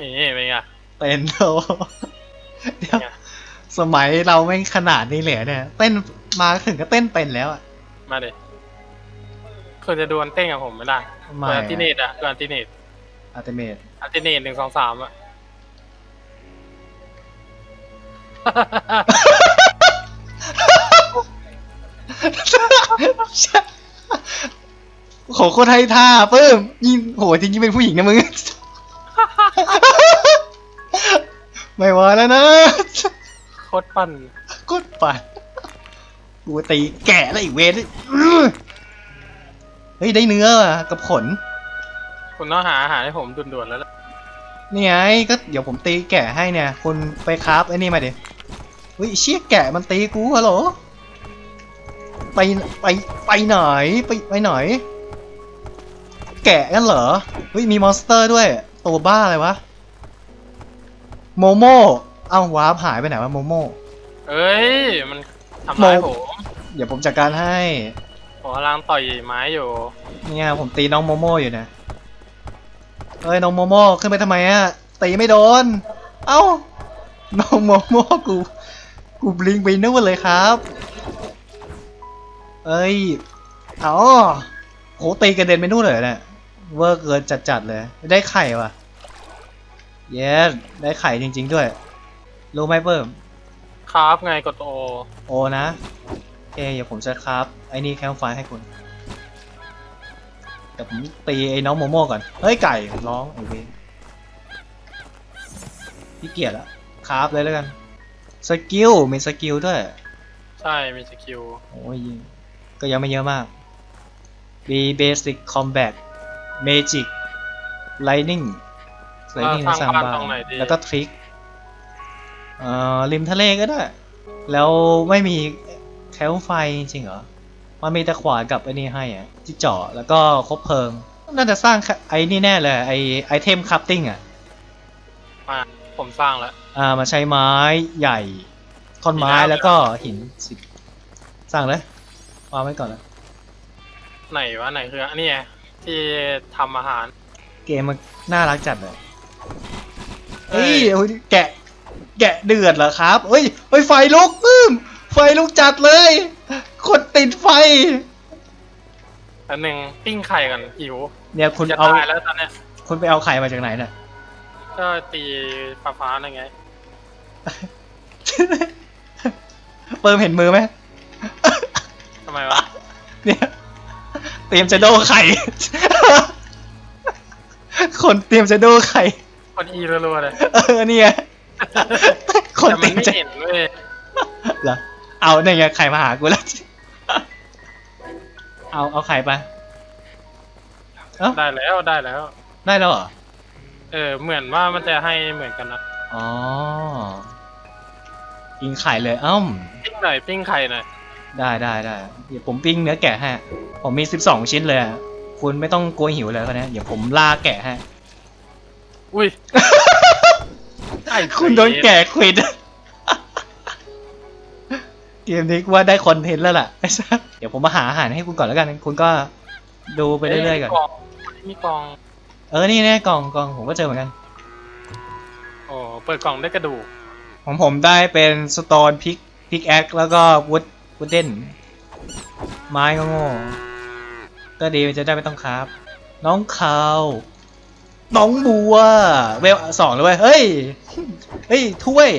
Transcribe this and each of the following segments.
นี่เป็นไงเป็นโอ้เดี๋ยวไงสมัยเราไม่งขนาดนี้เลยเหรอเนี่ย เต้นมาถึงก็เต้นเป็นแล้วอะมาดิคุณจะดวลเต้นกับผมไม่ได้ไม่ดวลอันติเนตอะดวลอันติเนตอัลติเมทอันติเนตหนึ่งสองสามอะโหโคตรไทยท่าเพิ่มยิ่งโหจริงๆเป็นผู้หญิงนะมึง ไม่ไหวแล้วนะโคตรปั่นโคตรปั่นกูตีแก่แล้วอีกเวรอื้อเฮ้ยได้เนื้อว่ะกับขน คุณต้องหาอาหารให้ผมด่วนๆแล้วล่ะนี่ไงก็เดี๋ยวผมตีแกะให้เนี่ย คุณไปคราฟไอ้นี่มาดิเฮ้ยเชี่ยแกะมันตีกูฮัลโหลไปไปไปไหนไปไปไหน แกะกันเหรอเฮ้ยมีมอนสเตอร์ด้วย ตัวบ้าอะไรวะ โมโม่ เอ้าวาร์ปหายไปไหนวะโมโม่ เอ้ย มันทำร้ายโม ผมเดี๋ยวผมจัดการให้ ผมกำลังต่อยไม้อยู่ เนี่ยผมตีน้องโมโม่อยู่นะเอ้ยน้องโมโม่ขึ้นไปทำไมอะตีไม่โดน เอ้า น้องโมโม่กู กูบลิงไปนู่นเลยครับ เอ้ย เอ้าโหตีกระเด็นไปนู่นเลยเนี่ย เวอร์เกินจัดๆเลย ได้ไข่ว่ะ เย้ได้ไข่จริง ๆ ด้วย รู้ไหมเพิ่มคราฟไงกดโอโอนะเอยเดี๋ยวผมจะครับไอ้นี่แคมไฟให้คุณเดี๋ยวผมตีไอ้น้องโมโม่ก่อน เฮ้ยไก่ร้องไอ้เวนพี่เกียจละครับเลยแล้วกัน สกิลมีสกิลด้วย ใช่มีสกิลโอ้ยก็ยังไม่เยอะมากมีเบสิกคอมแบท เมจิกไลนิ่งไลนิ่งเราสสร้าร้างงบ้าบ้านตรงไหนดีแล้วก็ทริกเอ่อริมทะเลก็ได้ แล้วไม่มีแคลไฟจริงๆเหรอมันมีแต่ขวานกับไอ้นี่ให้อะที่เจาะแล้วก็คบเพลิง น่าจะสร้างไอ้นี่แน่เลยไอไอเทมคัพติ้งอะมาผมสร้างแล้วอ่ามาใช้ไม้ใหญ่ท่อนไม้มีแล้วแล้วก็หินสิบสร้างเลยวางไว้ก่อนนะไหนวะไหนคืออันนี้ไง ที่ทำอาหาร เกมมันน่ารักจัดเลยเฮ้ยโอ้ยแกะ แกะเดือดเหรอครับเฮ้ยเฮ้ยไฟลุกปื้ม ไฟลุกจัดเลยคนติดไฟ อันหนึ่งปิ้งไข่กันหิวเนี่ยคุณจะเอา ตายแล้วตอนเนี้ยคุณไปเอาไข่มาจากไหนเนี่ยก็ตีฟ้าฟ้าๆนั่นไง เปิมเห็นมือไหม รียมจะโดนไข่ คนเตรียมจะโดนไข่กดอีรัวๆเลยเออเนี่ยคนแต่เตมัรีนยมไม่จะเห็นเว้ยเหรอเอาเนี่ยไงไข่มาหากูแล้วเอาเอาไข่ไป เอ้า ได้แล้วได้แล้ว ได้แล้วเหรอเออเหมือนว่ามันจะให้เหมือนกันนะอ๋อกินไข่เลยเอ้า ปิ้งหน่อยปิ้งไข่หน่อย ได้ได้ได้เดี๋ยวผมปิ้งเนื้อแกะให้ผมมีสิบสองชิ้นเลยอะคุณไม่ต้องกลัวหิวเลยคนนี้เดี๋ยวผมล่าแกะให้ อุ้ย ไอ้คุณโดนแกะควิด เกมนี้กูว่าได้คอนเทนต์แล้วล่ะไอ้สัสเดี๋ยวผมมาหาอาหารให้คุณก่อนแล้วกัน คุณก็ดูไปเรื่อยๆก่อนกล่องมีกล่อง เออ นี่แน่กล่องกล่องผมก็เจอเหมือนกัน โอ้เปิดกล่องได้กระดูก ของผมได้เป็นสโตนพิกพิกแอคแล้วก็วูด วูเด้นไม้ก็โง่ก็ดีมันจะได้ไม่ต้องคราบน้องขาวน้องบัว เวลสองเลยเว้ย เฮ้ย เฮ้ย ถ้วย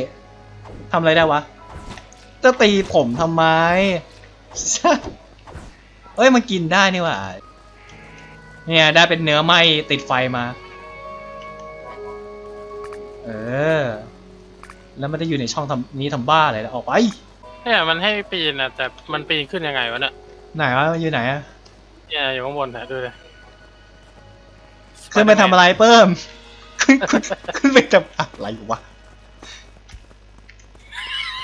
ทำอะไรได้วะ จะตีผมทำไมเฮ้ย มันกินได้นี่หว่า เนี่ย ได้เป็นเนื้อไหมติดไฟมา เออ แล้วมันจะอยู่ในช่องทำนี้ทำบ้าอะไรแล้วออกไป เนี่ยมันให้ปีนนะแต่มันปีนขึ้นยังไงวะเนี่ยไหนวะมันอยู่ไหนอะเนี่ยอยู่ข้างบนนะดูเลยขึ้นไปทำอะไรเพิ่ม ขึ้นขึ้นขึ้นไปทำอะไรวะ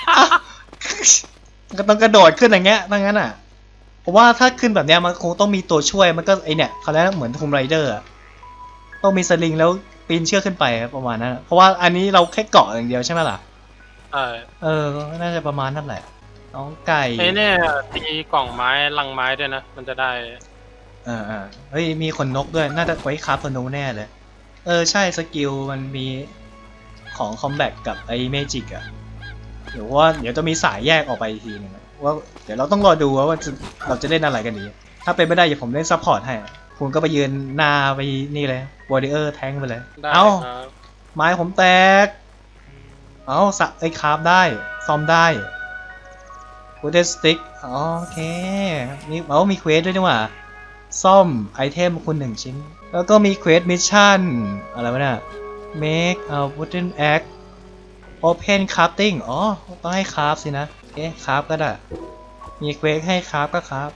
อ้าวก็ต้องกระโดดขึ้นอย่างเงี้ยถ้างั้นอะผมว่าถ้าขึ้นแบบเนี้ยมันคงต้องมีตัวช่วยมันก็ไอเนี่ยเขาเรียกว่าเหมือนทูมไรเดอร์ต้องมีสลิงแล้วปีนเชือกขึ้นไปอะประมาณนั้นอะเพราะว่าอันนี้เราแค่เกาะอย่างเดียวใช่ไหมล่ะ ใช่เออก็น่าจะประมาณนั่นแหละ น้องไก่ไอ้เนี่ยตีกล่องไม้ลังไม้ด้วยนะ มันจะได้ เออเออเฮ้ย มีขนนกด้วย น่าจะไว้คาร์ฟนูแน่เลย เออ ใช่ สกิลมันมีของคอมแบทกับไอ้เมจิกอะเดี๋ยวว่าเดี๋ยวจะมีสายแยกออกไปอีกทีหนึงอะว่าเดี๋ยวเราต้องรอดูว่าว่าจะเราจะเล่นอะไรกันดี ถ้าเป็นไม่ได้อย่าผมเล่นซัพพอร์ตให้คุณก็ไปยืนหน้าไปนี่เลย วอร์เดอร์แทงไปเลย ได้เอ้า ครับไม้ผมแตก เอ้าสะไอ้ยคราฟได้ซ่อมได้วูดเดนสติ๊กโอเคมีเอ้ามีเควสด้วยนี่หว่าซ่อมไอเทมคุณหนึ่งชิ้น แล้วก็มีเควสมิชชั่น อะไรวะเนี่ย make a wooden axe open crafting อ๋อ ต้องให้คราฟสินะเอ๊ะคราฟก็ได้ มีเควสให้คราฟก็คราฟ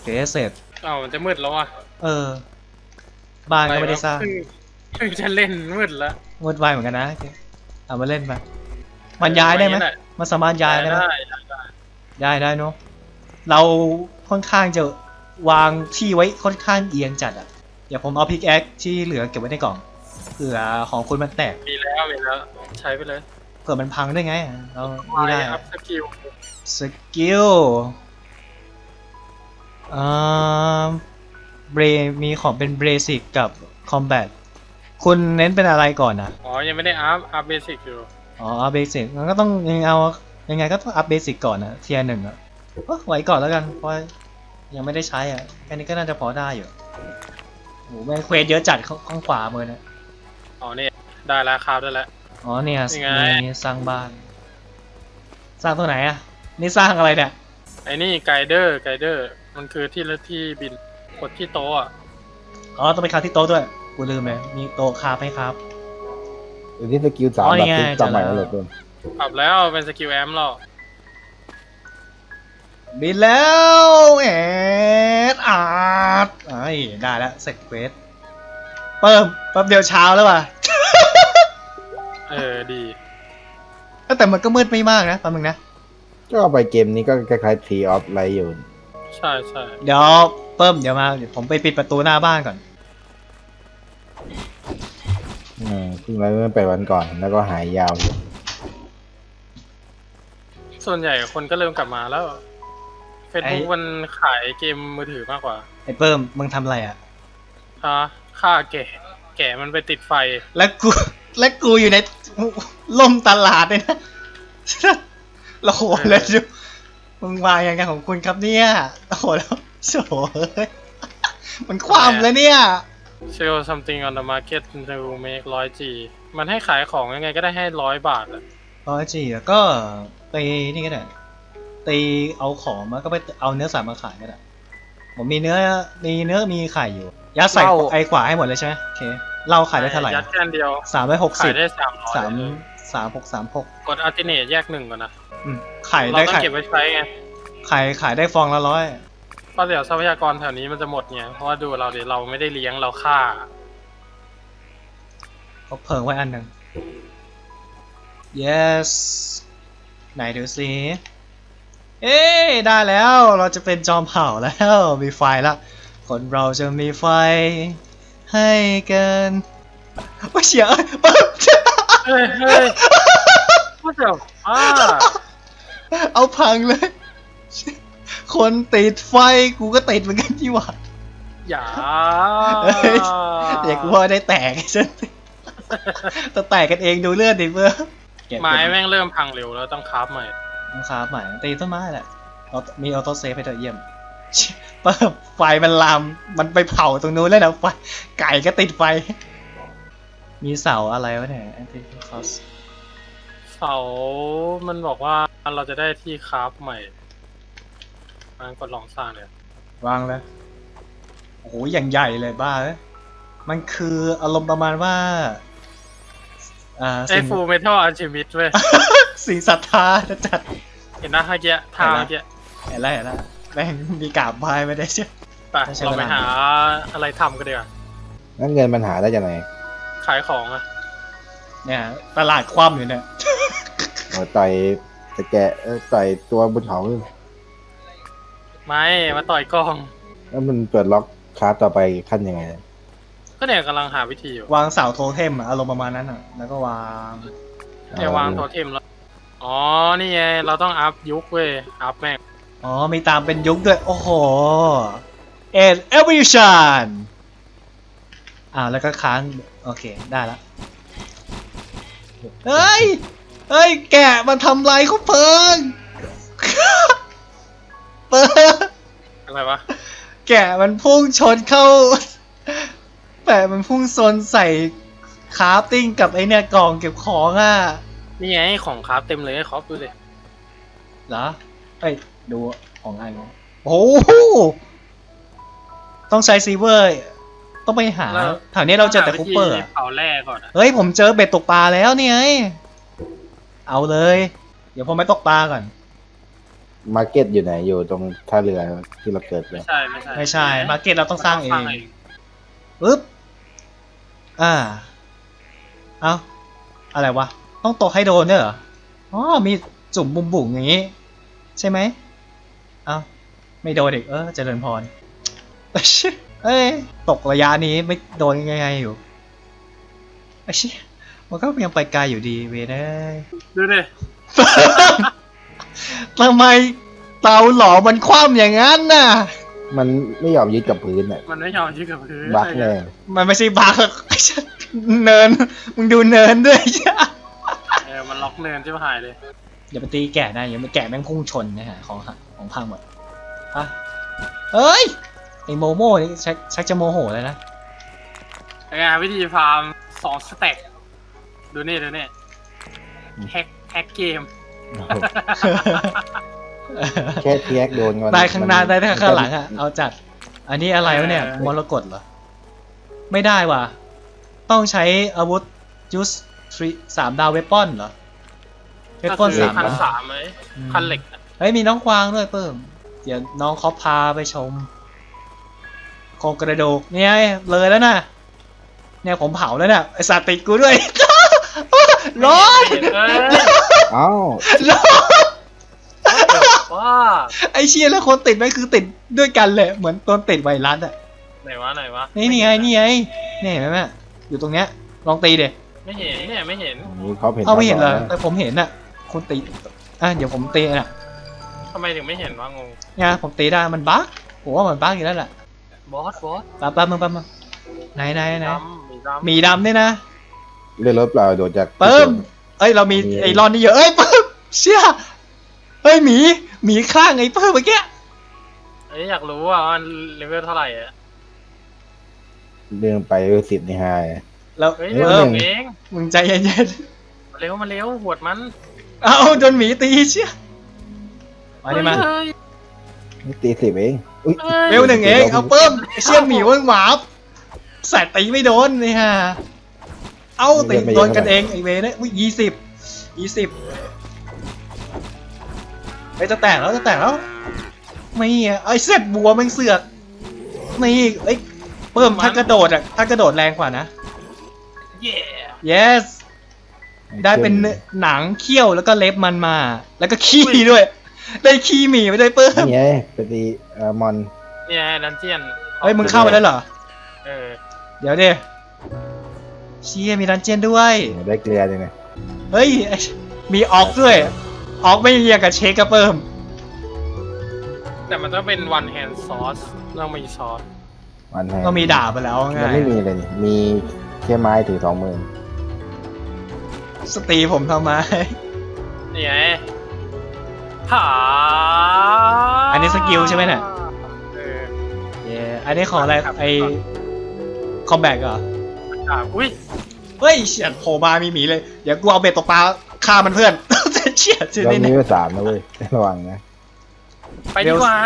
เควสเสร็จเอ้ามันจะมืดแล้วอะ เออ บ้านก็ไม่ได้สร้างเพิ่เพิ่ง จะเล่นมืดแล้วงดไวเหมือนกันนะโอเคเอามาเล่นไปมันย้ายได้ไหมด้มันสามารถย้ายได้ไหมได้ย้ายได้เนาะเราค่อนข้างจะวางที่ไว้ค่อนข้างเอียงจัดอะเดี๋ยวผมเอาพิกแอคที่เหลือเก็บไว้ในกล่องเผื่อของคุณมันแตกมีแล้วมีแล้วใช้ไปเลยเผื่อมันพังได้วยไงเราไม่ได้อัพสกิลสกิลอ่าเบรมีของเป็นเบสิกกับคอมแบท คุณเน้นเป็นอะไรก่อนนะอ๋อ ยังไม่ได้อัพ อัพเบสิกอยู่ อ๋ออัพเบสิกมันก็ต้องยังเอายังไงก็ต้องอัพเบสิกก่อนนะเทียหนึ่งอะเอ้อไว้ก่อนแล้วกัน เพราะยังไม่ได้ใช้อะ แค่นี้ก็น่าจะพอได้อยู่โหแม่งเควสเยอะจัดข้างข้างขวามือนะอ๋อเนี่ยได้แล้วครับได้แล้ว อ๋อเนี่ยยังไงมีสร้างบ้าน สร้างตัวไหนอะ นี่สร้างอะไรเนี่ย ไอ้นี่ไกเดอร์ไกเดอร์ มันคือที่ละที่บินกดที่โต๊ะอะอ๋อต้องไปคราฟที่โต๊ะด้วย กูลืมเลยมีโต๊ะคราฟให้ครับ เดี๋ยวนี้สกิลสามอ๋อแบบนี่ไง ที่จำใหม่เจอแล้วแล้วเหลยเกินปรับแล้วเป็นสกิลแอมหรอบินแล้วแอดอาร์ตไอ้ยได้แล้วเสร็จเควสเปิ่มแป๊บเดียวเช้าแล้วว่ะเออดีแต่มันก็มืดไม่มากนะแป๊บนึงนะ ก็ไปเกมนี้ก็คล้ายๆ Tree of Life อยู่ ใช่ใช่เดี๋ยวเพิ่มเดี๋ยวมาเดี๋ยวผมไปปิดประตูหน้าบ้านก่อน อืมเพิ่งไลฟ์เมื่อแปดวันก่อน แล้วก็หายยาวอยู่ส่วนใหญ่คนก็เริ่มกลับมาแล้วเฟซบุ๊กไอ้ มันขายเกมมือถือมากกว่าไอ้เพิ่มมึงทำอะไรอะฮะค่าแก่ แก่มันไปติดไฟ และกู และกูอยู่ในล่มตลาดเลยนะเราโหแล้วดูมึงวางยังไงของคุณครับเนี่ยโอ้โหแล้วโถ่เอ้ยมันความแล้วเนี่ย sell something on the market to make ร้อยจีมันให้ขายของยังไงก็ได้ให้ร้อยบาทอะร้อยจีแล้วก็ไปนี่ก็ได้ตีเอาของมาก็ไปเอาเนื้อสัตว์มาขายก็ได้ผมมีเนื้อมีเนื้อมีไข่อยู่ ยัดใส่ไอ้ขวาให้หมดเลยใช่ไหมโอเคเราขายได้เท่าไหร่ยัดแค่อันเดียว สามร้อยหกขาสิยบได้สามร้อยสามสามหกสามหกกดอัลติเนตแยกหนึ่งก่อนนะ อืมขายเราได้ต้องขายเก็บไว้ใช้ไง ขายขายได้ฟองละร้อย เพราะเดี๋ยวทรัพยากรแถวนี้มันจะหมดไงเพราะว่าดูเราเดี๋ยวเราไม่ได้เลี้ยงเราฆ่า เขาเพิ่งไว้อันหนึ่ง yes ไหนดูสิเอ้ยได้แล้วเราจะเป็นจอมเผ่าแล้วมีไฟละ คนเราจะมีไฟ ให้กันว่าเฉียเอ้ยเฮ้ยเฮ้ยพูดเดี๋ยวอ่าเอาพังเลย คนติดไฟกูก็ติดเหมือนกันที่หว่าอย่าเฮ้ยเด็กกูว่าได้แตกฉันแต่แตกกันเองดูเลือดดิเพื่อเก็บไม้แม่งเริ่มพังเร็วแล้วต้องคราฟใหม่ต้องคราฟใหม่ตีต้นไม้แหละเอามีออโต้เซฟให้เธอเยี่ยมเปิบไฟมันลามมันไปเผาตรงนู้นแล้วนะไฟไก่ก็ติดไฟ มีเสาอะไรวะเนี่ย anti cross เสา มันบอกว่าเราจะได้ที่คราฟใหม่ มันกดลองสร้างเลยวางแล้วโอ้โหอย่างใหญ่เลยบ้าเอ้ยมันคืออารมณ์ประมาณว่า อ่าไอ้สิ่งฟูเมทัลอาร์ชิมิดเว้ย สิ่งศรัทธาจะจัด เห็นหน้าเมื่อกี้ท่าเมื่อกี้เห็นแล้วเห็นแล้วแม่งมีกราบไหว้ไม่ได้เชื่อ ไปไม่ใช่เราไปเวลา หาอะไรทำกันดีกว่างั้นเงินมันหาได้จากไหนขายของอะเนี่ย ตลาดคว่ำอยู่เนี่ยโอ้ต่อยตะแกะเอ้ยต่อยตัวบนเขาขึ้น ไม่มาต่อยกล้อง แล้วมันเปิดล็อกคราฟต่อไปขั้นยังไงก็เนี่ยกำลังหาวิธีอยู่วางเสาโทเทมอะอารมณ์ประมาณนั้นอะแล้วก็วางเนี่ยวางโทเทมแล้วอ๋อนี่ไงเราต้องอัพยุคเว้ยอัพแม่งอ๋อมีตามเป็นยุคด้วย โอ้โหเอ็ดเอวิชันอ่าแล้วก็ค้าง โอเค ได้ละเฮ้ย เฮ้ย แกะมันทำลายเขาเพิง เปิงอะไรวะ แกะมันพุ่งชนเข้าแปะมันพุ่งชนใส่คราฟติ้งกับไอเนี่ยกล่องเก็บของอะนี่ไงของคราฟเต็มเลยครอปดูเลยเหรอเอ้ยดูของไอ้เนาะโอ้โหต้องใช้ซีเวอร์ ต้องไปหาแล้วแถวนี้เราเจอแต่คูเปอร์อะ เผาแร่ก่อนอะเฮ้ย ผมเจอเบ็ดตกปลาแล้วเนี่ยไงเอาเลย เดี๋ยวผมไปตกปลาก่อน มาร์เก็ตอยู่ไหนอยู่ตรงท่าเรือที่เราเกิดเลไม่ยใช่ไม่ใช่ไม่ใช่ มาร์เก็ตเราต้องสร้างเองต้ปึ๊บอ่า เอาอะไรวะ ต้องตกให้โดนด้วยเหรอ อ๋อ มีจุ่มบุ่มบุ่มอย่างงี้ ใช่ไหม เอาไม่โดนอีกเออเจริญพร เอ้ย ตกระยะนี้ไม่โดนยังไงอยู่ไอ้เชี่ยมันก็ยังไปไกลอยู่ดีเวยเอ้ยดูดิ ทำไมเตาหลอมมันคว่ำอย่างนั้นน่ะ มันไม่ยอมยึดกับพื้นอะมันไม่ยอมยึดกับพื้นบักแน่มันไม่ใช่บักหรอกไอ้เชี่ยเนิน มึงดูเนินด้วยเชี่ยเออมันล็อกเนินที่หายเลย อย่าไปตีแกะนะอย่าไปแกะแม่งพุ่งชนนะฮะของหักของพังหมดอะเอ้ยไอโมโม่นี่ชักชักจะโมโหเลยนะยังไงวิธีฟาร์มสองสเต็กดูนี่ดูนี่แฮกแฮกเกม แค่เทียกโดนก่อนได้ข้างหน้าได้แต่ข้างหลังมัอะเอาจัด อันนี้อะไรวะเนี่ยมรกตเหรอ ไม่ได้ว่ะ ต้องใช้อาวุธยุสทรีสามดาวเวปอนเหรอเวปอนก็คือสามพันดาวสามไหมพันเหล็กอะเฮ้ยมีน้องกวางด้วยเพิ่มเดี๋ยวน้องเขาพาไปชมโครงกระดูกเนี่ยเลยแล้วนะเนี่ยผมเผาแล้วเนี่ยไอสัตว์ติดกูด้วย ร้อนเอ้ยเอ้าร้อนว้าไอเชียแล้วคนติดแม่งคือติดด้วยกันเลยเหมือนตอนติดไวรัสอะไหนวะไหนวะนี่นี่ไงนี่ไงนี่เห็นไหมแม่อยู่ตรงเนี้ยลองตีเด็ไม่เห็นเนี่ยไม่เห็นนี่เขาเห็นเอาไม่เห็นเหรอตลอดะแต่ผมเห็นอะคุณตีอะเดี๋ยวผมตีน่ะทำไมถึงไม่เห็นวะงงเนี่ยผมตีได้มันบั๊กผมว่ามันบั๊กอยู่แล้วแหละบอสบอสแป๊บแป๊บมึงแป๊บมึงไหนไหนไหนดำมีดำหมีดำเนี่ยนะ เรือรถเปล่าโดดจากเปิ้ม เอ้ยเรามีมีไอรอนนี่เยอะเอ้ยเปิ้มเชี่ยเฮ้ยหมีหมีข้างไอ้เปิ้มเมื่อกี้เอ้ยอยากรู้ว่ามันเลเวลเท่าไหร่อะเรื่องไปสิบในไฮแล้วเฮ้ยเออเริ่มเองมึงใจเย็นมาเร็วมาเร็วหวดมันๆเอาโดนหมีตีเชี่ยมาดิมาเฮ้ยนี่ตีสิบเองอุ้ยเฮ้ยเวลหนึ่งเองเอาเปิ้มไอ้เชี่ยหมีมันหมาบแสตตีไม่โดนนี่ฮะ เอาตีโดนกันเองไอเวเนี่ยอุ้ยยี่สิบยี่สิบไจะแตกแล้วจะแตกแล้วไม่อะไอเสร็จบัวแมันเสือกนี่เอ้ยเพิ่มถ้ากระโดดอะถ้ากระโดดแรงกว่านะเย่ yes ได้เป็นเนื้อหนังเขี้ยวแล้วก็เล็บมันมา แล้วก็ขี้ด้วย ได้ขี้หมีไปด้วยเพิ่มนี่ไงไปตีเอ่อมอนเนี่ยดันเจียนเฮ้ยมึงเข้าไปแล้วเหรอเออเดี๋ยวดิ เชี่ยมีดันเจียนด้วย ได้เกลือเลยนะเฮ้ยไอ้มีออกด้วย ออกไม่เรียงกับเชคกับเพิ่มแต่มันต้องเป็น one hand sauce ต้องมีซอสมันแพงก็มีด่าไปแล้วมันไงไม่มีเลยนี่มีแค่ไม้ถือสองมือสตรีผมทำไมนี่ไงผาอันนี้สกิลใช่ไหมเนี่ยเออเย้อันนี้ของอะไรครับไอคอมแบกเหรอ อะอุ้ยเฮ้ยเฉียดโผล่มามีหมีเลย เดี๋ยวกูเอาเบ็ดตกปลาฆ่ามันเพื่อน เฉียดจริงเรานี่มีเนี่ยไว้สามนะเว้ยระวังนะไปดีกว่า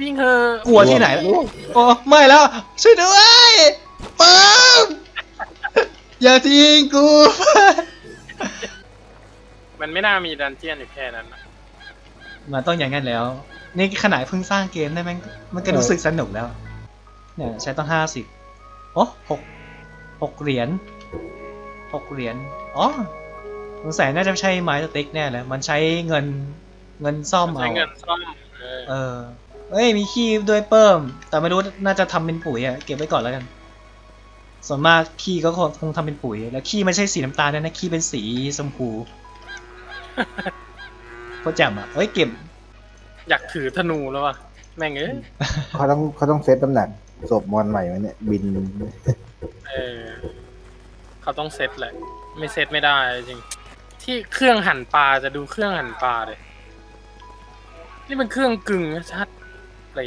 วิ่งเถอะกลัวที่ไหนล่ะลูกโอ้ไม่แล้วช่วยด้วยปัมอย่าทิ้งกู มันไม่น่ามีดันเจียนอยู่แค่นั้นนะมันต้องอย่างนั้นแล้ว นี่ขนาดเพิ่งสร้างเกมได้แม่งมันก็รู้สึกสนุกแล้ว เนี่ยใช้ต้องห้าสิบโอ้หก หกเหรียญหกเหรียญอ๋อสงสัยน่าจะใช่ไม้สติ๊กแน่เลยมันใช้เงินเงินซ่อมใช้เอาเงินซ่อมเออเออเอ้ยมีขี้ด้วยเพิ่ม แต่ไม่รู้น่าจะทำเป็นปุ๋ยอะเก็บไว้ก่อนแล้วกัน ส่วนมากขี้ก็คงคงทำเป็นปุ๋ย แล้วขี้ไม่ใช่สีน้ำตาลนะนะขี้เป็นสีชมพูโคตรแจ่มอะเอ้ยเก็บ อยากถือธนูแล้วว่ะ แม่งเอ้ยเขาต้องเขาต้องเซตน้ำหนักศพมอนใหม่วะเนี่ย บินเออเขาต้องเซตแหละ ไม่เซตไม่ได้จริง ที่เครื่องหั่นปลาจะดูเครื่องหั่นปลาเลยนี่เป็นเครื่องกึ่งนะชัดเลย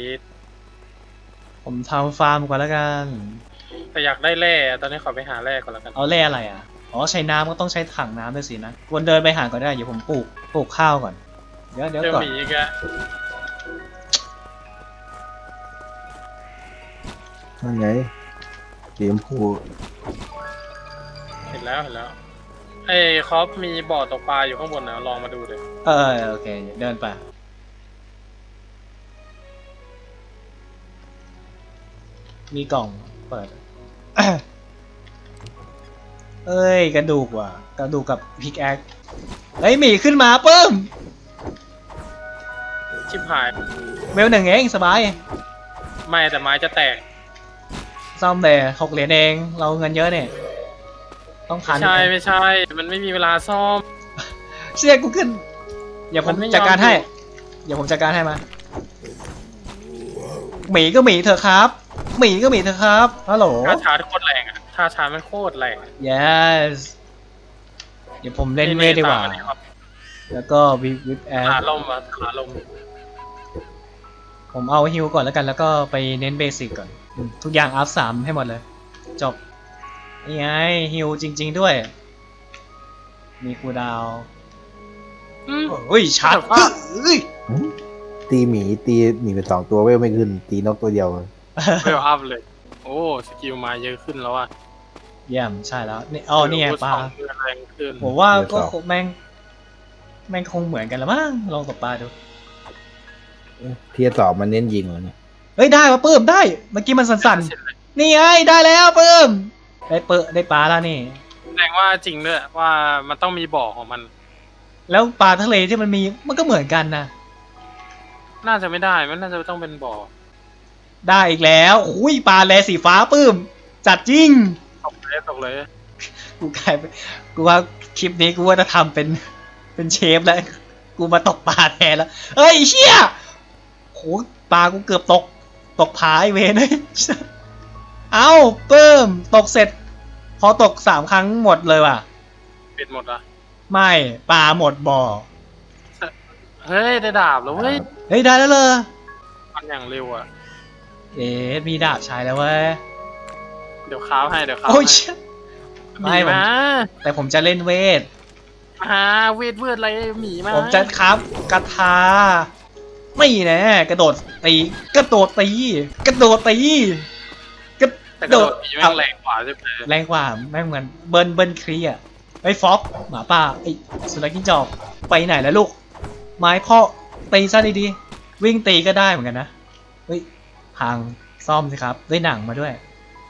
ผมทำฟาร์มก่อนแล้วกัน แต่อยากได้แร่ตอนนี้ขอไปหาแร่ก่อนแล้วกัน เอาแร่อะไรอะ อ๋อใช้น้ำก็ต้องใช้ถังน้ำด้วยสินะวนเดินไปหาก่อนได้เดี๋ยวผมปลูกปลูกข้าวก่อน เดี๋ยวเดี๋ยวเจอก่อหนมีอีกแล้ นั่นไงสีชมพูเห็นแล้วเห็นแล้วไอ้คอฟมีบ่อตกปลาอยู่ข้างบนนะลองมาดูเลยเออโอเค เดินไป มีกล่องเปิด เอ้ย กระดูกว่ะ กระดูกกับพิกแอคเฮ้ยหมีขึ้นมาเพิ่มชิบหาย เวลหนึ่งเองสบาย ไม่แต่ไม้จะแตก ซ่อมเลยหกเหรียญเอง เราเงินเยอะเนี่ย ต้องพัไม่นใช่ไม่ใช่ มันไม่มีเวลาซ่อม เชี่ยกูขึ้นเดี๋ยวผมมันไม่ยอมจัดการให้อยู่เดี๋ยวผมจัดการให้มาหมีก็หมีเถอะครับหมีก็หมีเถอะครับฮัลโหลท่าชาร์จโคตรแรงอะท่าชาร์จมันโคตรแรง yes เดี๋ยวผมเล่นเวทดีกว่านี่ครับแล้วก็วิวิปแอขาดลมอะขาลม ผมเอาฮิวก่อนแล้วกันแล้วก็ไปเน้นเบสิกก่อนอืม ทุกอย่างอัพสามให้หมดเลย จบนี่ไงฮิวจริง ๆด้วย มีคูลดาวน์อืมเฮ้ยชัดแต่ว่าเฮ้ยตีหมีตีหมีเป็นสองตัวเวลไม่ขึ้น ตีนกตัวเดียวเวลอัพเลย โอ้สกิลมาเยอะขึ้นแล้วอะเยี่ยมใช่แล้วนี่อ๋อนี่ไงปลาสองเดือนแรงขึ้นผมว่าเดี๋ยวก็สอบคงแม่งแม่งคงเหมือนกันละมั้งลองตกปลาดูเทียร์สอบมันเน้นยิงเหรอเนี่ย เฮ้ยได้ปะปื้มได้ เมื่อกี้มันสั่นๆ นี่ไงได้แล้วปื้ม ได้เปอะได้ปลาแล้วนี่ แสดงว่าจริงด้วยว่ามันต้องมีบ่อของมัน แล้วปลาทะเลที่มันมีมันก็เหมือนกันนะ น่าจะไม่ได้ มันน่าจะต้องเป็นบ่อ ได้อีกแล้วอุ้ยปลาแลสีฟ้าปื้ม จัดจริง ตกเลยตกเลย กูกลายเป็นกูว่าคลิปนี้กูว่าจะทำเป็นเป็นเชฟแล้ว กูมาตกปลาแทนแล้ว เฮ้ยเชี่ยโหปลากูเกือบตก ตกผาไอเวนเลยเอ้าเพิ่มตกเสร็จ พอตกสามครั้งหมดเลยว่ะ ปิดหมดละไม่ปลาหมดบ่อเฮ้ย ได้ดาบแล้วเว้ยเฮ้ยได้แล้วเลยมันอย่างเร็วอะเอ๊ะมีดาบใช้แล้วเว้ย เดี๋ยวค้าวให้เดี๋ยวค้าวโอ้ยให้เชี่ยหไม่มีผมมาแต่ผมจะเล่นเวท มาเวทเวิร์ดอะไรหมีมาผมจะครับกระทา ไม่แน่กระโดดตีกระโดดตีกระโดดตีกระแต่กระโดดหมีแม่งแรงกว่าใช่ไหมแรงกว่าแม่งเหมือนเบิร์นเบิร์นครีอะไอ้ยฟ็อกหมาป่าไอ้สุนัขจิ้งจอกไปไหนแล้วลูก ไม้พ่อตีซะดีๆวิ่งตีก็ได้เหมือนกันนะเฮ้ยพังซ่อมสิครับได้หนังมาด้วย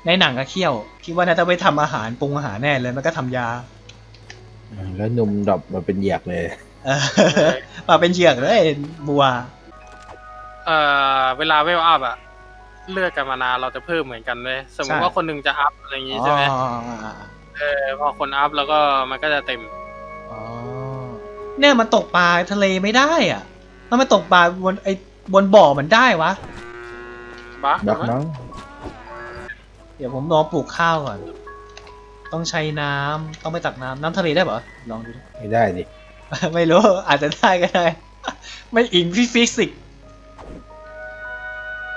ในหนังก็เคี่ยวคิดว่าน่าจะไปทำอาหารปรุงอาหารแน่เลยมันก็ทำยาอ่าแล้วนุ่มดรอปมาเป็นเหยียกเลยเออมาเป็นเหยือกเลยบัว เอ่อเวลาเวลอัพอะเลือกกันมานานเราจะเพิ่มเหมือนกันเลยสมมติว่าคนหนึ่งจะอัพอะไรอย่างงี้ใช่ไหมอ๋อเออพอคนอัพแล้วก็มันก็จะเต็ม อ๋อเนี่ยมันตกปลาทะเลไม่ได้อะทำไมตกปลาบนไอ้บนบ่อมันได้วะ บักบักมั้งเดี๋ยวผมลองปลูกข้าวก่อน ต้องใช้น้ำต้องไปตักน้ำน้ำทะเลได้ปะลองดูดิ ไม่ได้ดิ ไม่รู้อาจจะได้ก็ได้ ไม่อิงฟิสิกส์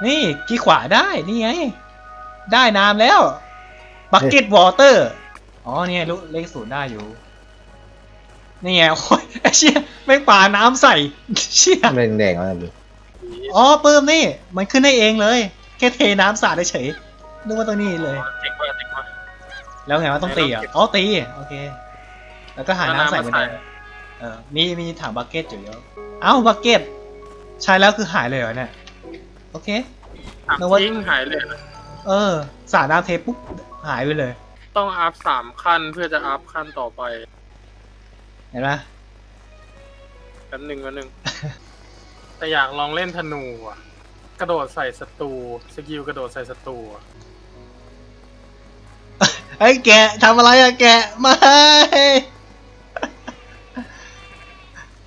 นี่กี่ขวาได้ นี่ไง ได้น้ำแล้ว บักเก็ตวอเตอร์ อ๋อเนี่ยรู้เลขศูนย์ได้อยู่ นี่ไง โอ้ยไอ้เชี่ยแม่งป่าน้ำใส่ เชี่ยแดงๆแล้วเลยอ๋อเพิ่มนี่ มันขึ้นได้เองเลย แค่เทน้ำสาดเฉยๆนึกว่าตรงนี้เลย เจ๋งว่ากเจ๋งว่ากแล้วไงว่าต้องตีอะ อ๋อตี โอเค แล้วก็หาน้ำใส่บนเอาแดน้ำมาใส่งเออมีมีถังบักเก็ตอยู่เยอะเอ้าบักเก็ต ใช้แล้วคือหายเลยเหรอเนี่ย โอเค ถามนึกว่า จริงหายเลยนะเออ สาดน้ำเทปุ๊บหายไปเลย ต้องอัพสามขั้นเพื่อจะอัพขั้นต่อไปเห็นไหมแป๊บหนึ่งแป๊บหนึ่ง แต่อยากลองเล่นธนูอะ กระโดดใส่ศัตรูสกิลกระโดดใส่ศัตรูอะไอ้ยแกะทำอะไรอะแกะไม่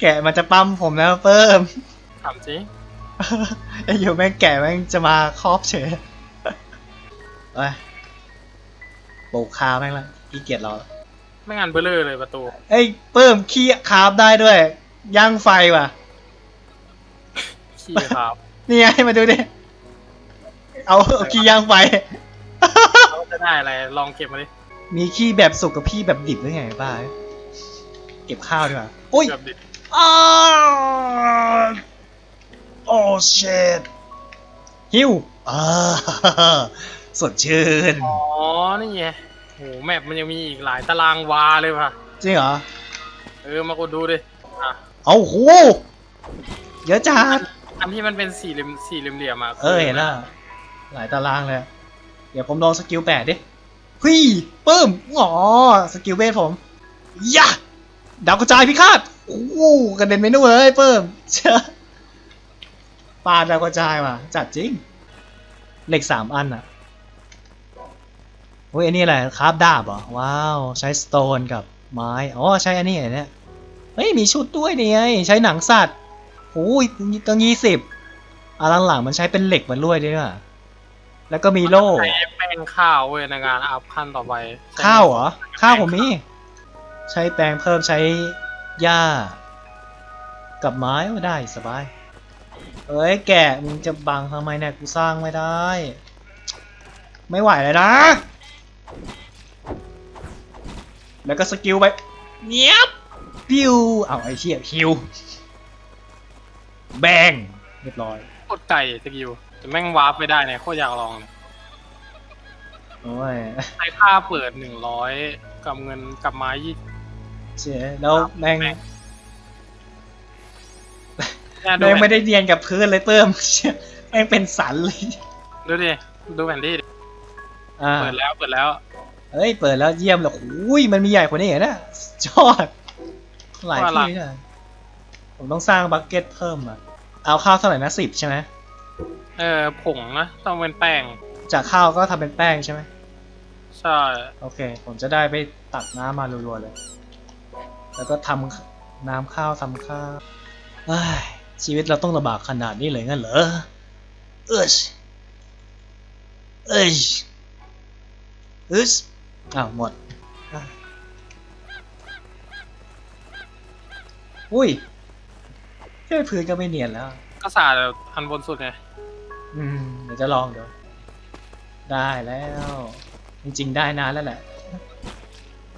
แกะมันจะปั๊มผมนะเพิ่มถามจริง ไอ้อยู่แม่งแก่แม่งจะมาครอบเฉยเอ้ยปลูกคาแม่งละขี้เกียจรอไม่งานเบลเลอร์เลยประตูเอ้ยเพิ่มขี้คาบได้ด้วย ย่างไฟว่ะ ขี้ครับ นี่ไงมาดูดิ เอาเอาขี้ย่างไฟ เขาจะได้อะไร ลองเก็บมาดิมีขี้แบบสุกกับขี้แบบดิบหรือไงบ้าเก็บข้าวดีกว่าอุ้ย แบบดิอ้าว โอ้เชดฮิวอ่าสดชื่น อ๋อ นี่ไงโหแมปมันยังมีอีกหลายตารางวาเลยว่ะ จริงเหรอ เออ มากดดูดิ อะ เอาโหเยอะจัด อันที่มันเป็นสี่เหลี่ยมสี่เหลี่ยมๆอะเออเห็นแล้วหลายตารางเลย เดี๋ยวผมลองสกิลแปดดิเฮ้ยปื้มอ๋อ สกิลเวทผมยะดาวกระจายพิฆาตโอ้โหกระเด็นไปนู่นเลยปื้มเชื่อ ปาดาวกระจายว่ะ จัดจริง เหล็กสามอันอะโอ้ยอันนี้อะไรคราฟดาบเหรอ ว้าว ใช้สโตนกับไม้ อ๋อ ใช้อันนี้เหรอเนี่ยเฮ้ย มีชุดด้วยนี่ไงใช้หนังสัตว์โอ้ยตั้งยี่สิบอะหลังๆมันใช้เป็นเหล็กมันรวยด้วยอะแล้วก็มีโล่ใช้แป้งข้าวเว้ยในงานอัพขั้นต่อไป ข้าวเหรอ ข้าวผมมี ใช้แปลงเพิ่มใช้หญ้า กับไม้ก็ได้สบาย เอ้ยแกะมึงจะบังทำไมเนี่ยกูสร้างไม่ได้ ไม่ไหวเลยนะ แล้วก็สกิลไปเนียบปิวเอาไอ้เชี่ยฮิวแบงเรียบร้อยโคตรไก่สกิลแต่แม่งวาร์ปไปได้เนี่ยโคตรอยากลองเลยโอ้ยใช้ค่าเปิดหนึ่งร้อยกับเงินกับไม้ยี่เชี่ยแล้วแม่ง เนี่ยดูแม่งแผไม่นได้เนียนกับพื้นเลยเติมเชี่ยแม่งเป็นสันเลยดูดิ ดูแผนที่ดิอ่าเปิดแล้ว เปิดแล้วเอ้ยเปิดแล้วเยี่ยมเลยอุ้ยมันมีใหญ่กว่านี้เหรอเนี่ยยอด หลายที่เนี่ยผมต้องสร้างบักเก็ตเพิ่มอะ เอาข้าวเท่าไหร่นะสิบใช่ไหมเออผงนะ ต้องเป็นแป้ง จากข้าวก็ทำเป็นแป้งใช่ไหมใช่ โอเค ผมจะได้ไปตักน้ำมารัวๆเลย แล้วก็ทำน้ำข้าวทำข้าวเอ้ย ชีวิตเราต้องลำบากขนาดนี้เลยงั้นเหรอ เอ้ยเอ้ยเอ้ยอ้าวหมดอะอุ้ยแค่พื้นก็ไม่เนียนแล้ว ก็สาดอันบนสุดไงอืมเดี๋ยวจะลองดูได้แล้ว จริงๆได้นานแล้วแหละ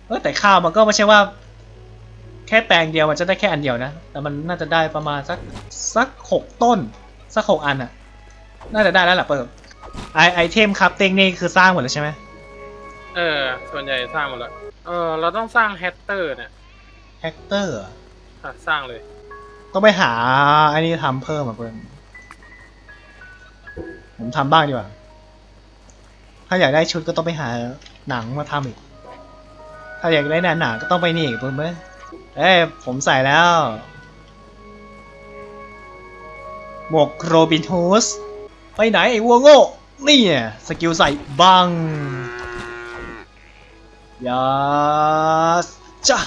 เออแต่ข้าวมันก็ไม่ใช่ว่า แค่แปลงเดียวมันจะได้แค่อันเดียวนะ แต่มันน่าจะได้ประมาณสักสักหกต้น สักหกอันอะน่าจะได้แล้วแหละเปิดไอไอเทมครับเต็งนี่คือสร้างหมดแล้วใช่ไหมเออ ส่วนใหญ่สร้างหมดแล้ว เออ เราต้องสร้างแฮตเตอร์เนี่ย แฮกเตอร์อะ สร้างเลย ต้องไปหาไอ้นี่ทำเพิ่มอะเพิ่มผมทำบ้างดีกว่า ถ้าอยากได้ชุดก็ต้องไปหาหนังมาทำอีก ถ้าอยากได้หนาหนาๆก็ต้องไปนี่อีกเพิ่มไหม เอ้ยผมใส่แล้ว หมวกโรบินฮูสไปไหนไอ้วัวโง่ นี่สกิลใส่บังยาสจ้า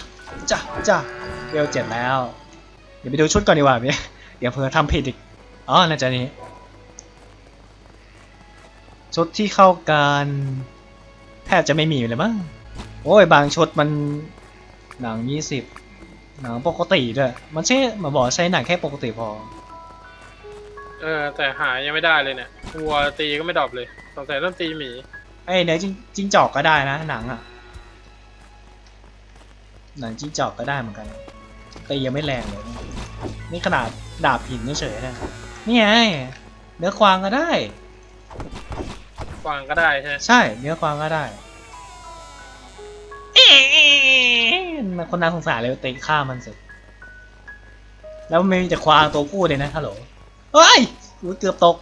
จ้าจ้าเวลเจ็ดแล้ว เดี๋ยวไปดูชุดก่อนดีกว่าพี่เดี๋ยวเพิ่งทำผิดอีก อ๋อน่าจะนี้ ชุดที่เข้ากันแทบจะไม่มีเลยมั้ง โอ้ยบางชุดมันหนังยี่สิบ หนังปกติด้วย มันใช่มาบอกใช้หนังแค่ปกติพอ เออแต่หายังไม่ได้เลยเนี่ยวัวตีก็ไม่ดรอปเลยสงสัยต้องตีหมีไอ้เนื้อจิ้งจิ้งจอกก็ได้นะหนังอะ หนังจิ้งจอกก็ได้เหมือนกันแต่ยังไม่แรงเลย นี่ขนาดดาบหินเฉยๆนะนี่ไงเนื้อควางก็ได้วางก็ได้ใช่ไหมใช่ เนื้อควางก็ได้เอ๊ะคนน่าสงสารเลยเตะฆ่ามันเสร็จ แล้วมันมีแต่ควางตัวผู้เลยนะฮัลโหลเฮ้ยอุ๊ยเกือบตก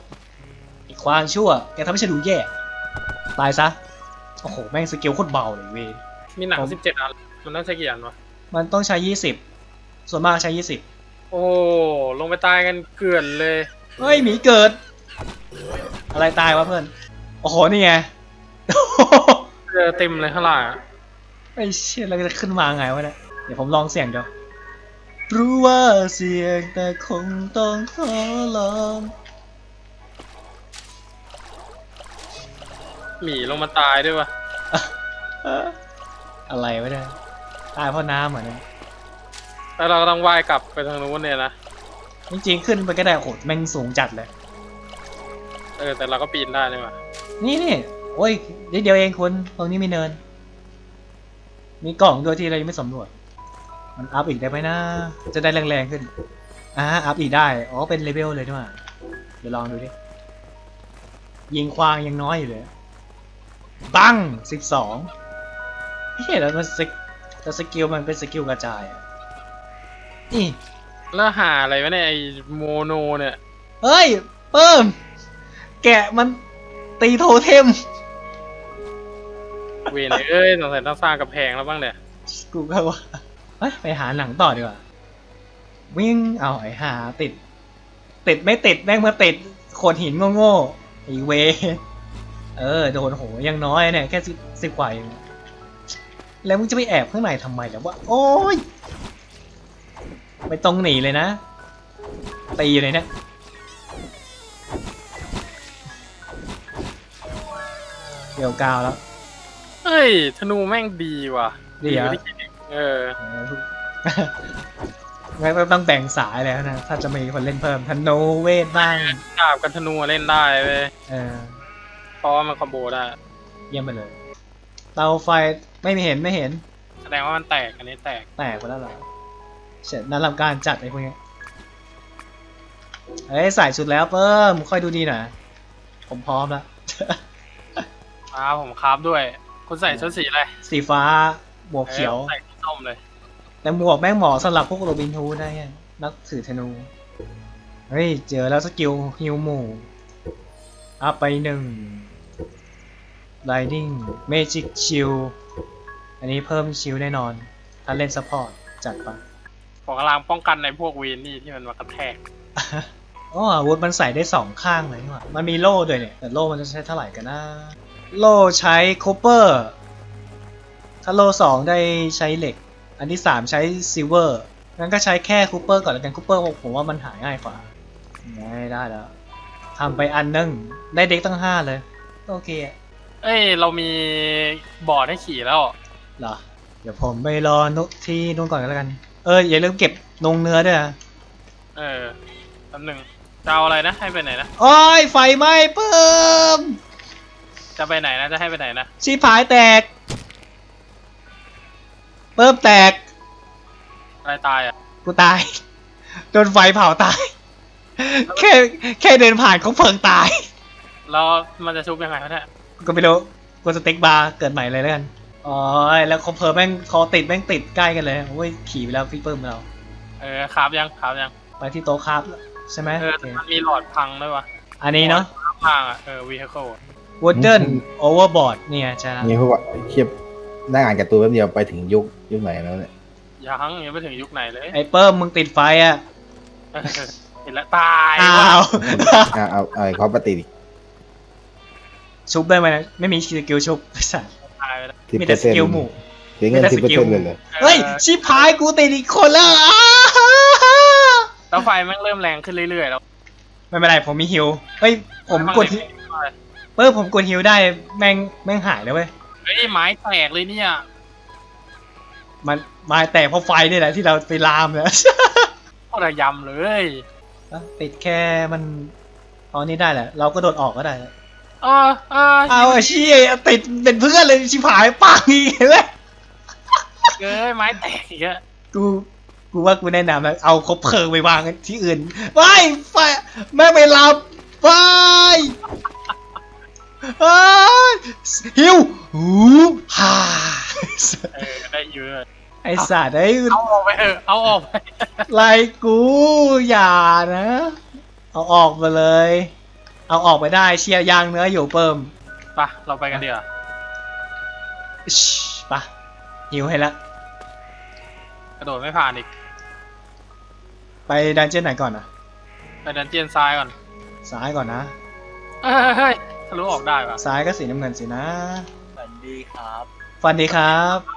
ไอีควางชั่วแกทำให้ฉันดูแย่ตายซะโอ้โหแม่งสกิลโคตรเบาเลยเว้ยมีหนังผมสิบเจ็ดอันมันต้องใช้กี่อันวะมันต้องใช้ยี่สิบส่วนมากใช้ยี่สิบโอ้ลงไปตายกันเกลื่อนเลยเฮ้ยหมีเกิด อะไรตายวะเพื่อนโอ้โหนี่ไงเจอเต็มเลยข้างล่างอะ ไอ้เชี่ยเราจะขึ้นมาไงวะเนี่ย เดี๋ยวผมลองเสียงดูรู้ว่าเสียงแต่คงต้องขอลองหมีลงมาตายด้วยวะเอออะไรวะเนี่ย ตายเพราะน้ำเหรอเนี่ยแล้วเราก็ต้องว่ายกลับไปทางนู้นเนี่ยนะ จริงๆขึ้นไปก็ได้โหดแม่งสูงจัดเลย เออแต่เราก็ปีนได้นี่หว่านี่นี่โอ้ยนิดเดียวเองคุณตรงนี้มีเนิน มีกล่องด้วยที่เรายังไม่สำรวจ มันอัพอีกได้ไหมนะ จะได้แรงๆขึ้น อ่าอัพอีกได้ อ๋อ เป็นเลเวลเลยด้วยว่ะเดี๋ยวลองดูดิ ยิงควางยังน้อยอยู่เลยตั้งสิบสองเฮ้ยแล้วมันสกแต่สกิลมันเป็นสกิลกระจายอะนี่แล้วหาอะไรวะเนี่ยไอโมโนเนี่ย เฮ้ย เพิ่ม แกะมันตีโทเทม เวนเอ้ยสงสัยต้องสร้างกระแพงแล้วบ้างเนี่ยกูก็ว่าเฮ้ยไปหาหนังต่อดีกว่า วิ่งเอาไอ้หาติด ติดไม่ติดแม่งมาติดโขดหินโง่ๆไอ้เว เออโดนโหยังน้อยเนี่ยแค่สิบสิบกว่าเองแล้วมึงจะไปแอบข้างในทำไมล่ะวะโอ้ยไม่ต้องหนีเลยนะตีเลยเนี่ยเดี๋ยวกาวแล้ว เฮ้ย ธนูแม่งดีว่ะดีเหรอ กว่าที่คิดอีกเออ งั้นก็ต้องแบ่งสายแล้วนะ ถ้าจะมีคนเล่นเพิ่มธนูเวทบ้าง ดาบกับธนูเล่นได้เว้ยเออ เพราะว่ามันคอมโบได้ เยี่ยมไปเลยเตาไฟไม่เห็นไม่เห็น แสดงว่ามันแตกอันนี้แตก แตกไปแล้วเหรอเสร็จนั้นทำการจัดไอ้พวกเนี้ยเฮ้ยใส่ชุดแล้วเพิ่มค่อยดูดีหน่อยผมพร้อมแล้ว อ้าผมคราฟด้วย คุณใส่ชุดสีอะไรสีฟ้าหมวกเขียวออใส่สีส้มเลยแต่หมวกแม่งเหมาะสำหรับพวกโรบินฮูดได้ไงนักถือธนู เฮ้ย เจอแล้วสกิลฮิวหมู่อัพไปหนึ่ง Lightning Magic Shield อันนี้เพิ่มชิลแน่นอน ถ้าเล่นซัพพอร์ตจัดไปผมกำลังป้องกันในพวกเวนนี่ที่มันมากระแทกอ๋ออาวุธมันใส่ได้สองข้างเลยนี่หว่ามันมีโล่ด้วยเนี่ย แต่โล่มันจะใช้เท่าไหร่กันนะ โล่ใช้คูเปอร์ ถ้าโล่สองได้ใช้เหล็ก อันที่สามใช้ซิลเวอร์ งั้นก็ใช้แค่คูเปอร์ก่อนแล้วกันคูเปอร์ผมว่ามันหาง่ายกว่าไม่ได้แล้วทำไปอันหนึง ได้เด็กตั้งห้าเลย โอเคอะเอ้ย เรามีบอร์ดให้ขี่แล้วเหรอ เดี๋ยวผมไปรอนุที่นู่นก่อนก็แล้วกัน เออ อย่าลืมเก็บนงเนื้อด้วยนะเออแป๊บหนึ่งจะเอาอะไรนะ ให้ไปไหนนะ โอ้ย ไฟไหม้เพิ่ม จะไปไหนนะจะให้ไปไหนนะชีพายแตกเพิ่มแตกอะไรตายอะกูตายโดนไฟเผาตาย แค่แค่เดินผ่านเขาเพลิงตายแล้วมันจะชุบยังไงวะเนี่ยก็ไม่รู้กูสเต็กบาร์เกิดใหม่เลยแล้วกันอ๋อแล้วคอมเพลแม่งคอติดแม่งติดใกล้กันเลยโอ้ยขี่ไปแล้วพี่เปิ้มเรา เออคราฟยังคราฟยังไปที่โต๊ะครับใช่ไหมเออโอเคมันมีหลอดพังด้วยวะอันนี้เนาะพังอะเออ vehicle wooden overboard เนี่ยใช่แล้วนี่พวกว่าเทียบนั่งอ่านการ์ตูนแป๊บเดียวไปถึงยุคยุคไหนแล้วเนี่ยยังยังไม่ถึงยุคไหนเลยไอ้เปิ้มมึงติดไฟอะเออเห็นแล้วตายอ้าวอะเอาเอาไอ้เขาปฏิดิชุบได้ไหมนะไม่มีสกิลชุบไอ้สัสตายไปแล้วสิบมีเปอแต่ร์สเซ็นต์กิลหมู่เสียเงินมีแต่สิบสเปอร์กิลเซ็นต์เลยเหรอเฮ้ยชิบหายกูติดอีกคนแล้วอ้าแล้วไฟแม่งเริ่มแรงขึ้นเรื่อยๆแล้วไม่เป็นไรผมมีฮิวเฮ้ยผมกดฮิ เปิ้มผมกดฮิวได้แม่งแม่งหายแล้วเว้ยเฮ้ยไม้แตกเลยเนี่ย มันมาแต่เพราะไฟนี่แหละที่เราไปลามเนี่ยโคตรยำเลย ติดแค่มันตอนนี้ได้แหละ เราก็โดดออกก็ได้ เออเออเอาไอ้เชี่ยติดเป็นเพื่อนเลยชิบหายปังอีกเลย เอ้ยไม้แตกอีกอะกูกูว่ากูแนะนำแล้วเอาคบเพลิงไปวางกันที่อื่นไม่ไฟแม่งไปลามไฟเอ้ย ฮิวหูฮ่าเออได้เยอะไอสัตว์ไอ้เอาออกไปเถอะเอาออกไปไล่กูอย่านะ เอาออกมาเลย เอาออกไปได้เชียร์ยางเนื้ออยู่เปิมไปเราไปกันเดี๋ยวาชิปะหิวให้ละกระโดดไม่ผ่านอีก ไปดันเจี้ยนไหนก่อนนะไปดันเจียนซ้ายก่อน ซ้ายก่อนนะเอ้ยเฮ้ย ทะลุออกได้ปะซ้ายก็สีน้ำเงินสินะ สวัสดีครับ ฟันดีครับ